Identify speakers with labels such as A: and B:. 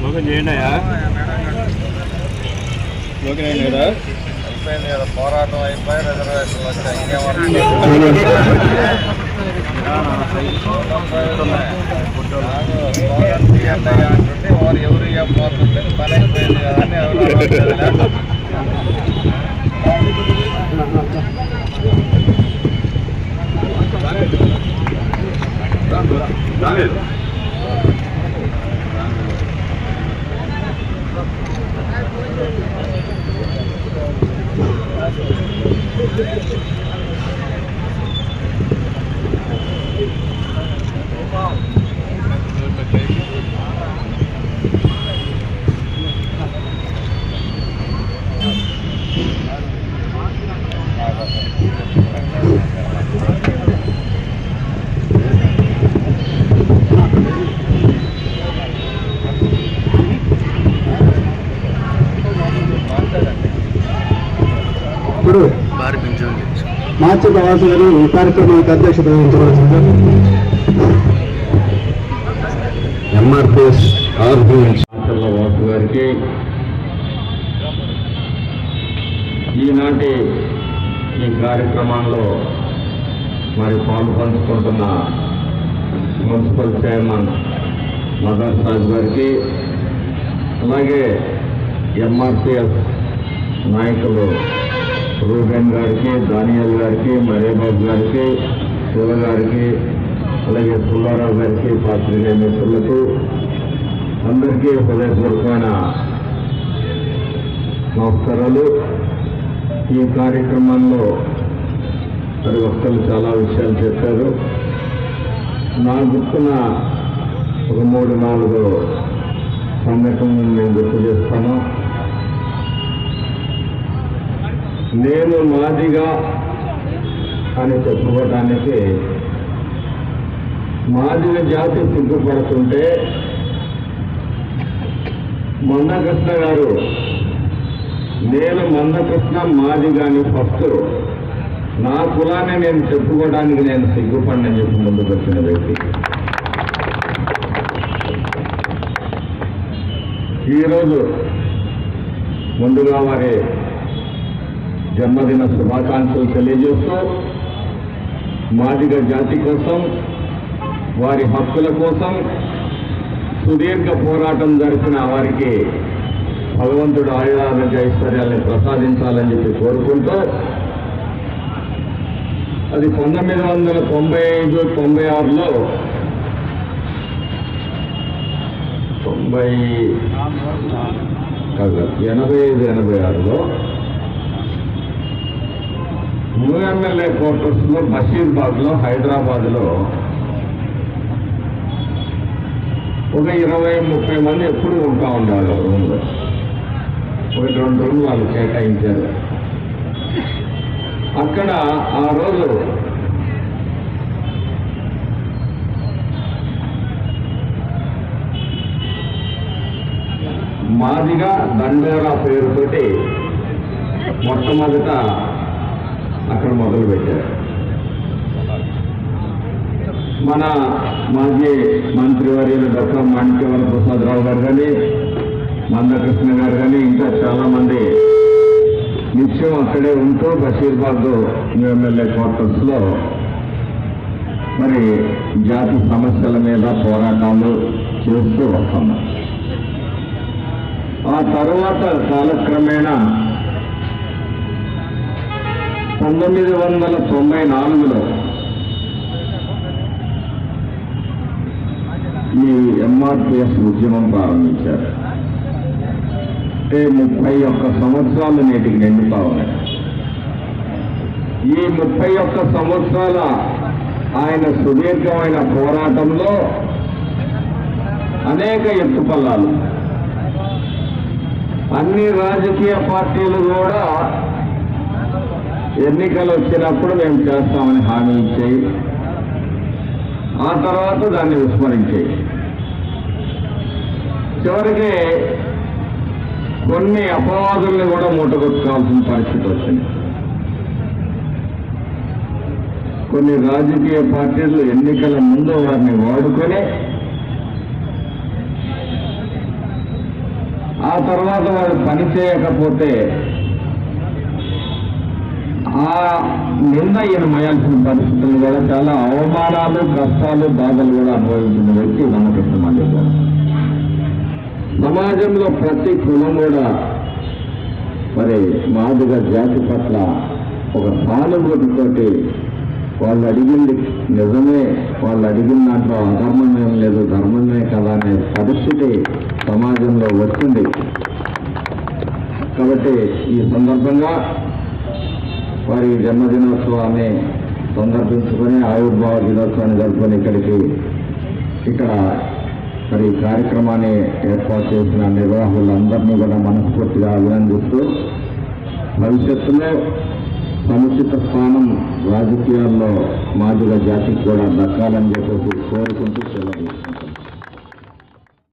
A: Local చేయండి అయ్యా local అయింది కదా అయిపోయింది కదా పోరాటం అయిపోయింది ఎవరు రాలేదు. Thank
B: you. మార్చి ప్రవాసు గారు ఈ కార్యక్రమానికి అధ్యక్షత వహించవలసిందిగా
C: ఎంఆర్పిఎస్ వాసు గారికి ఈనాటి ఈ కార్యక్రమంలో మరి పాలు పంచుకుంటున్న మున్సిపల్ చైర్మన్ మదర్ సాహెబ్ గారికి అలాగే ఎంఆర్పిఎస్ నాయకులు రూబెన్ గారికి దానియల్ గారికి మరేబాబు గారికి శివ గారికి అలాగే పుల్లారావు గారికి పాత్రికేయ మిత్రులకు అందరికీ హృదయపూర్వకమైన నమస్కారాలు. ఈ కార్యక్రమంలో మరి వక్తలు చాలా విషయాలు చెప్పారు. నా గుర్తున్న ఒక మూడు నాలుగు సంఘటనలు నేను గుర్తు చేస్తాను. నేను మాదిగా అని చెప్పుకోవటానికి మాదిగ జాతి సిగ్గుపడుతుంటే మందకృష్ణ గారు నేను మందకృష్ణ మాదిగాని ఫస్ట్ నా కులాన్ని నేను చెప్పుకోవడానికి నేను సిగ్గుపడినని చెప్పి ముందుకు వచ్చిన వ్యక్తి. ఈరోజు ముందుగా వారి జన్మదిన శుభాకాంక్షలు తెలియజేస్తూ మాదిగ జాతి కోసం వారి హక్కుల కోసం సుదీర్ఘ పోరాటం జరిపిన వారికి భగవంతుడు ఆయురారోగ్య ఐశ్వర్యాన్ని ప్రసాదించాలని చెప్పి కోరుకుంటూ అది పంతొమ్మిది వందల తొంభై ఐదు తొంభై ఆరులో తొంభై ఎనభై ఐదు ఎనభై ఆరులో న్యూ ఎమ్మెల్యే క్వార్టర్స్లో బషీర్బాద్లో హైదరాబాద్లో ఒక ఇరవై ముప్పై మంది ఎప్పుడు ఉంటా ఉండాలి రూమ్లో ఒక రెండు రూమ్ వాళ్ళు కేటాయించారు. అక్కడ ఆ రోజు మాదిగా దండోరా పేరుతోటి మొట్టమొదట అక్కడ మొదలు పెట్టారు మన మాజీ మంత్రివర్యులు డాక్టర్ మాణిక్యవర ప్రసాదరావు గారు కానీ మందకృష్ణ గారు కానీ ఇంకా చాలా మంది నిత్యం అక్కడే ఉంటూ బషీర్బాద్ న్యూ ఎమ్మెల్యే క్వార్టర్స్లో మరి జాతి సమస్యల మీద పోరాటాలు చేస్తూ వస్తున్నాం ఆ తర్వాత కాలక్రమేణా పంతొమ్మిది వందల తొంభై నాలుగులో ఈ ఎంఆర్పిఎస్ ఉద్యమం ప్రారంభించారు. అంటే ముప్పై ఒక్క సంవత్సరాలు నేటికి నిండుతా ఉన్నాయి ఈ ముప్పై ఒక్క సంవత్సరాల ఆయన సుదీర్ఘమైన పోరాటంలో అనేక ఎత్తుపల్లాలు. అన్ని రాజకీయ పార్టీలు కూడా ఎన్నికలు వచ్చినప్పుడు మేము చేస్తామని హామీ ఇచ్చాయి ఆ తర్వాత దాన్ని విస్మరించాయి. చివరికి కొన్ని అపవాదుల్ని కూడా మూటగొట్టుకోవాల్సిన పరిస్థితి వచ్చింది. కొన్ని రాజకీయ పార్టీలు ఎన్నికల ముందు వారిని వాడుకొని ఆ తర్వాత వారు పని చేయకపోతే ఆ నింద ఈయన మయాల్సిన పరిస్థితులు కూడా చాలా అవమానాలు కష్టాలు బాధలు కూడా అనుభవించిన వ్యక్తి రామకృష్ణ గారు సమాజంలో ప్రతి కులం కూడా మరి మాదిగ జాతి పట్ల ఒక సానుభూతితోటి వాళ్ళు అడిగింది నిజమే వాళ్ళు అడిగిన దాంట్లో అధర్మమేం లేదు ధర్మమే కదా అనే పరిస్థితి సమాజంలో వచ్చింది. కాబట్టి ఈ సందర్భంగా వారి జన్మదినోత్సవాన్ని సందర్భించుకొని ఆవిర్భావ దినోత్సవాన్ని జరుపుకొని ఇక్కడికి ఇక్కడ మరి కార్యక్రమాన్ని ఏర్పాటు చేసిన నిర్వాహకులందరినీ కూడా మనస్ఫూర్తిగా అభినందిస్తూ భవిష్యత్తులో సముచిత స్థానం రాజకీయాల్లో మాదిగా జాతికి కూడా దక్కాలని చెప్పేసి కోరుకుంటూ సెలవు